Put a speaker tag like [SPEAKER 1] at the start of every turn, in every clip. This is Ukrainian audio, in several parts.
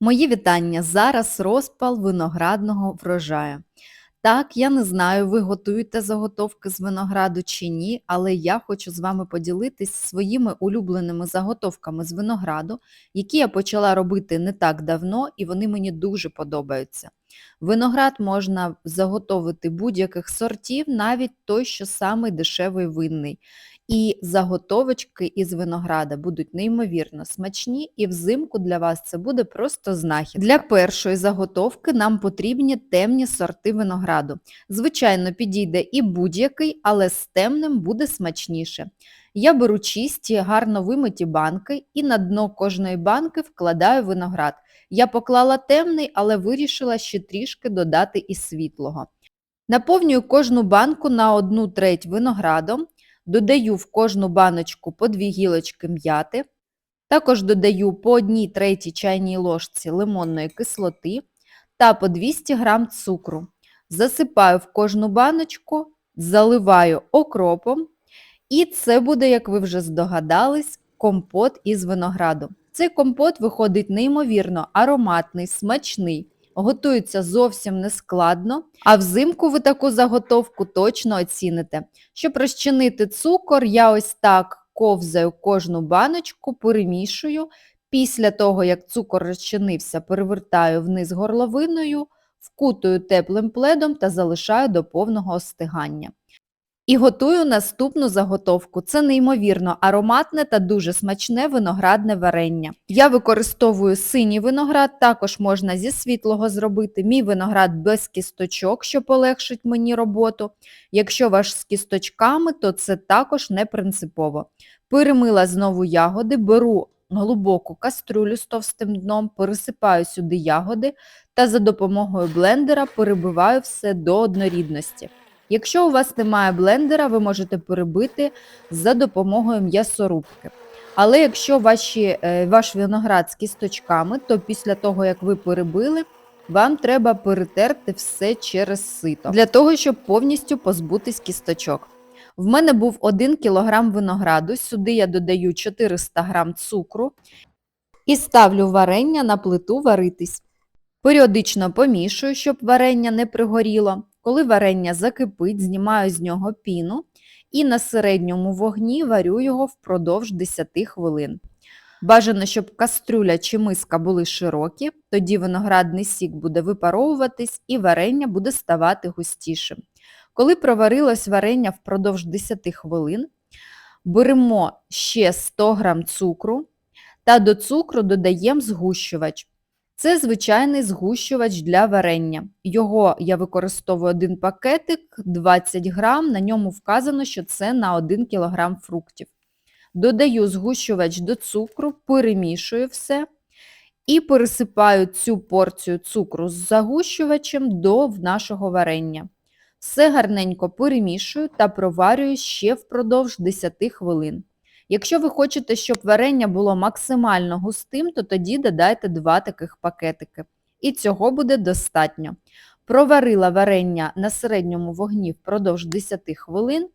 [SPEAKER 1] Мої вітання. Зараз розпал виноградного врожаю. Так, я не знаю, ви готуєте заготовки з винограду чи ні, але я хочу з вами поділитись своїми улюбленими заготовками з винограду, які я почала робити не так давно, і вони мені дуже подобаються. Виноград можна заготовити будь-яких сортів, навіть той, що самий дешевий винний. І заготовочки із винограда будуть неймовірно смачні, і взимку для вас це буде просто знахід. Для першої заготовки нам потрібні темні сорти винограду. Звичайно, підійде і будь-який, але з темним буде смачніше. Я беру чисті, гарно вимиті банки і на дно кожної банки вкладаю виноград. Я поклала темний, але вирішила ще трішки додати і світлого. Наповнюю кожну банку на одну треть виноградом, Додаю в кожну баночку по 2 гілочки м'яти. Також додаю по 1 третій чайній ложці лимонної кислоти та по 200 г цукру. Засипаю в кожну баночку, заливаю окропом. І це буде, як ви вже здогадались, компот із винограду. Цей компот виходить неймовірно ароматний, смачний. Готується зовсім нескладно, а взимку ви таку заготовку точно оціните. Щоб розчинити цукор, я ось так ковзаю кожну баночку, перемішую. Після того, як цукор розчинився, перевертаю вниз горловиною, вкутую теплим пледом та залишаю до повного остигання. І готую наступну заготовку. Це неймовірно ароматне та дуже смачне виноградне варення. Я використовую синій виноград, також можна зі світлого зробити. Мій виноград без кісточок, що полегшить мені роботу. Якщо ваш з кісточками, то це також не принципово. Перемила знову ягоди, беру глибоку каструлю з товстим дном, пересипаю сюди ягоди та за допомогою блендера перебиваю все до однорідності. Якщо у вас немає блендера, ви можете перебити за допомогою м'ясорубки. Але якщо ваші, е, ваш виноград з кісточками, то після того, як ви перебили, вам треба перетерти все через сито, для того, щоб повністю позбутись кісточок. В мене був 1 кг винограду, сюди я додаю 400 г цукру і ставлю варення на плиту варитись. Періодично помішую, щоб варення не пригоріло. Коли варення закипить, знімаю з нього піну і на середньому вогні варю його впродовж 10 хвилин. Бажано, щоб кастрюля чи миска були широкі, тоді виноградний сік буде випаровуватись і варення буде ставати густішим. Коли проварилось варення впродовж 10 хвилин, беремо ще 100 г цукру та до цукру додаємо згущувач. Це звичайний згущувач для варення. Його я використовую один пакетик 20 грам, на ньому вказано, що це на 1 кг фруктів. Додаю згущувач до цукру, перемішую все і пересипаю цю порцію цукру з загущувачем до нашого варення. Все гарненько перемішую та проварюю ще впродовж 10 хвилин. Якщо ви хочете, щоб варення було максимально густим, то тоді додайте два таких пакетики. І цього буде достатньо. Проварила варення на середньому вогні впродовж 10 хвилин,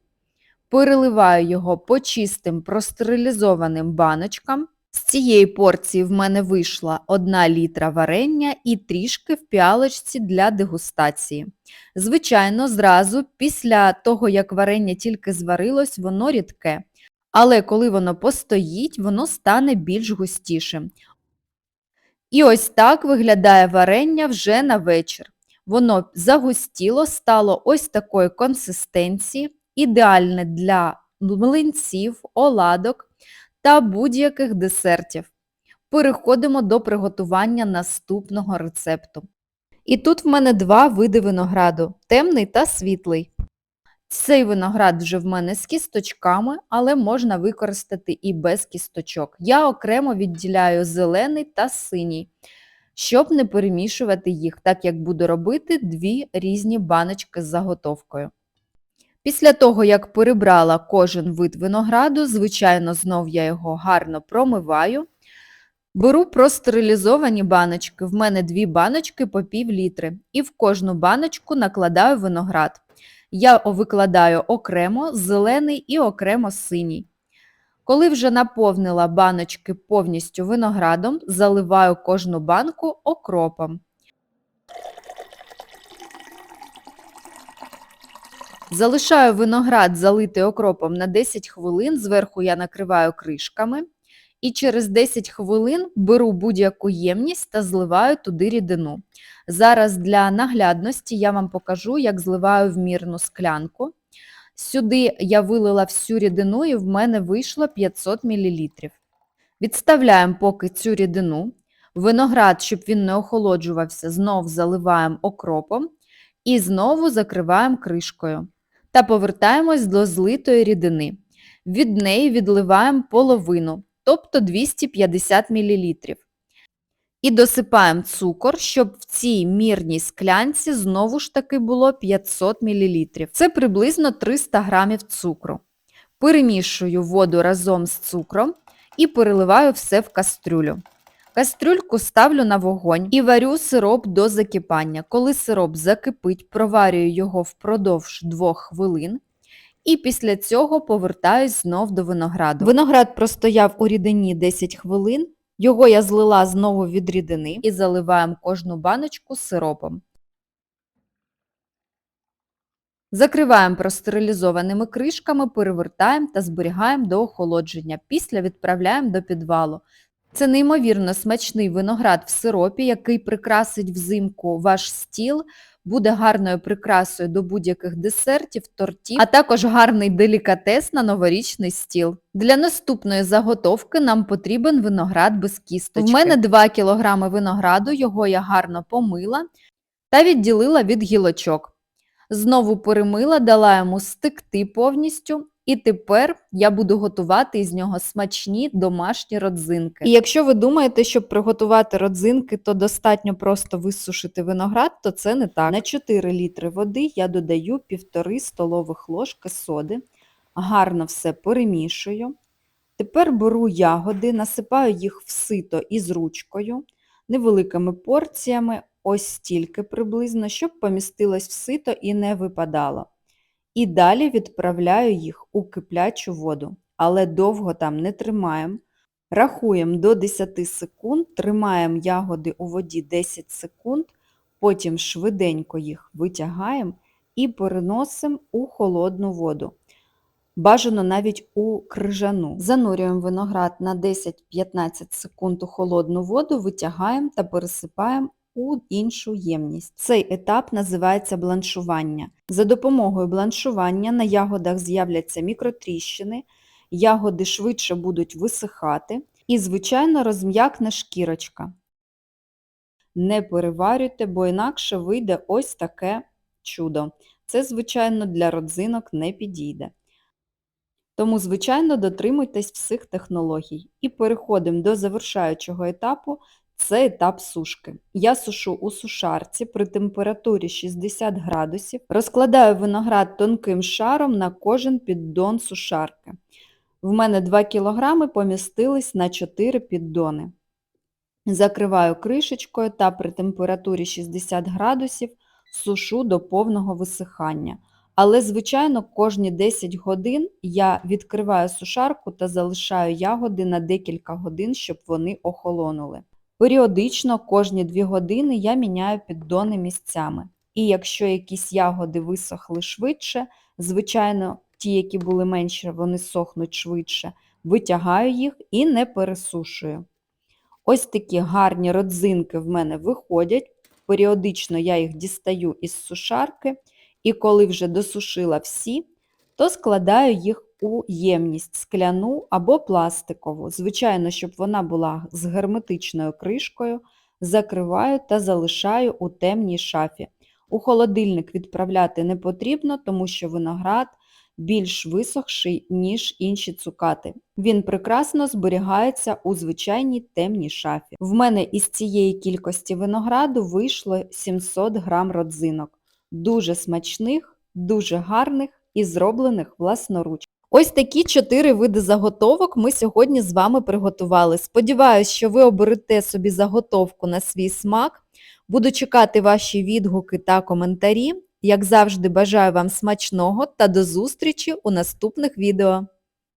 [SPEAKER 1] переливаю його по чистим простерилізованим баночкам. З цієї порції в мене вийшла 1 літра варення і трішки в піалочці для дегустації. Звичайно, зразу після того, як варення тільки зварилось, воно рідке. Але коли воно постоїть, воно стане більш густішим. І ось так виглядає варення вже на вечір. Воно загустіло, стало ось такої консистенції, ідеальне для млинців, оладок та будь-яких десертів. Переходимо до приготування наступного рецепту. І тут в мене два види винограду темний та світлий. Цей виноград вже в мене з кісточками, але можна використати і без кісточок. Я окремо відділяю зелений та синій, щоб не перемішувати їх, так як буду робити дві різні баночки з заготовкою. Після того, як перебрала кожен вид винограду, звичайно, знов я його гарно промиваю. Беру простерилізовані баночки, в мене дві баночки по пів літри, і в кожну баночку накладаю виноград. Я викладаю окремо зелений і окремо синій. Коли вже наповнила баночки повністю виноградом, заливаю кожну банку окропом. Залишаю виноград залитий окропом на 10 хвилин, зверху я накриваю кришками. І через 10 хвилин беру будь-яку ємність та зливаю туди рідину. Зараз для наглядності я вам покажу, як зливаю в мірну склянку. Сюди я вилила всю рідину і в мене вийшло 500 мл. Відставляємо поки цю рідину. Виноград, щоб він не охолоджувався, знов заливаємо окропом і знову закриваємо кришкою. Та повертаємось до злитої рідини. Від неї відливаємо половину, тобто 250 мл. І досипаємо цукор, щоб в цій мірній склянці знову ж таки було 500 мл. Це приблизно 300 г цукру. Перемішую воду разом з цукром і переливаю все в кастрюлю. Кастрюльку ставлю на вогонь і варю сироп до закипання. Коли сироп закипить, проварюю його впродовж 2 хвилин. І після цього повертаюсь знов до винограду. Виноград простояв у рідині 10 хвилин, його я злила знову від рідини і заливаємо кожну баночку сиропом. Закриваємо простерилізованими кришками, перевертаємо та зберігаємо до охолодження. Після відправляємо до підвалу. Це неймовірно смачний виноград в сиропі, який прикрасить взимку ваш стіл, буде гарною прикрасою до будь-яких десертів, тортів, а також гарний делікатес на новорічний стіл. Для наступної заготовки нам потрібен виноград без кісточки. У мене 2 кг винограду, його я гарно помила та відділила від гілочок. Знову перемила, дала йому стекти повністю. І тепер я буду готувати із нього смачні домашні родзинки. І якщо ви думаєте, щоб приготувати родзинки, то достатньо просто висушити виноград, то це не так. На 4 літри води я додаю 1,5 столових ложки соди, гарно все перемішую. Тепер беру ягоди, насипаю їх в сито із ручкою, невеликими порціями, ось стільки приблизно, щоб помістилось в сито і не випадало. І далі відправляю їх у киплячу воду, але довго там не тримаємо. Рахуємо до 10 секунд, тримаємо ягоди у воді 10 секунд, потім швиденько їх витягаємо і переносимо у холодну воду. Бажано навіть у крижану. Занурюємо виноград на 10-15 секунд у холодну воду, витягаємо та пересипаємо у іншу ємність. Цей етап називається бланшування. За допомогою бланшування на ягодах з'являться мікротріщини, ягоди швидше будуть висихати і, звичайно, розм'якне шкірочка. Не переварюйте, бо інакше вийде ось таке чудо. Це, звичайно, для родзинок не підійде. Тому, звичайно, дотримуйтесь всіх технологій. І переходимо до завершаючого етапу це етап сушки. Я сушу у сушарці при температурі 60 градусів, розкладаю виноград тонким шаром на кожен піддон сушарки. В мене 2 кг помістились на 4 піддони. Закриваю кришечкою та при температурі 60 градусів сушу до повного висихання. Але, звичайно, кожні 10 годин я відкриваю сушарку та залишаю ягоди на декілька годин, щоб вони охолонули. Періодично кожні 2 години я міняю піддони місцями. І якщо якісь ягоди висохли швидше, звичайно, ті, які були менші, вони сохнуть швидше, витягаю їх і не пересушую. Ось такі гарні родзинки в мене виходять. Періодично я їх дістаю із сушарки, і коли вже досушила всі, то складаю їх у ємність скляну або пластикову. Звичайно, щоб вона була з герметичною кришкою, закриваю та залишаю у темній шафі. У холодильник відправляти не потрібно, тому що виноград більш висохший, ніж інші цукати. Він прекрасно зберігається у звичайній темній шафі. В мене із цієї кількості винограду вийшло 700 грам родзинок. Дуже смачних, дуже гарних і зроблених власноруч. Ось такі чотири види заготовок ми сьогодні з вами приготували. Сподіваюсь, що ви оберете собі заготовку на свій смак. Буду чекати ваші відгуки та коментарі. Як завжди, бажаю вам смачного та до зустрічі у наступних відео.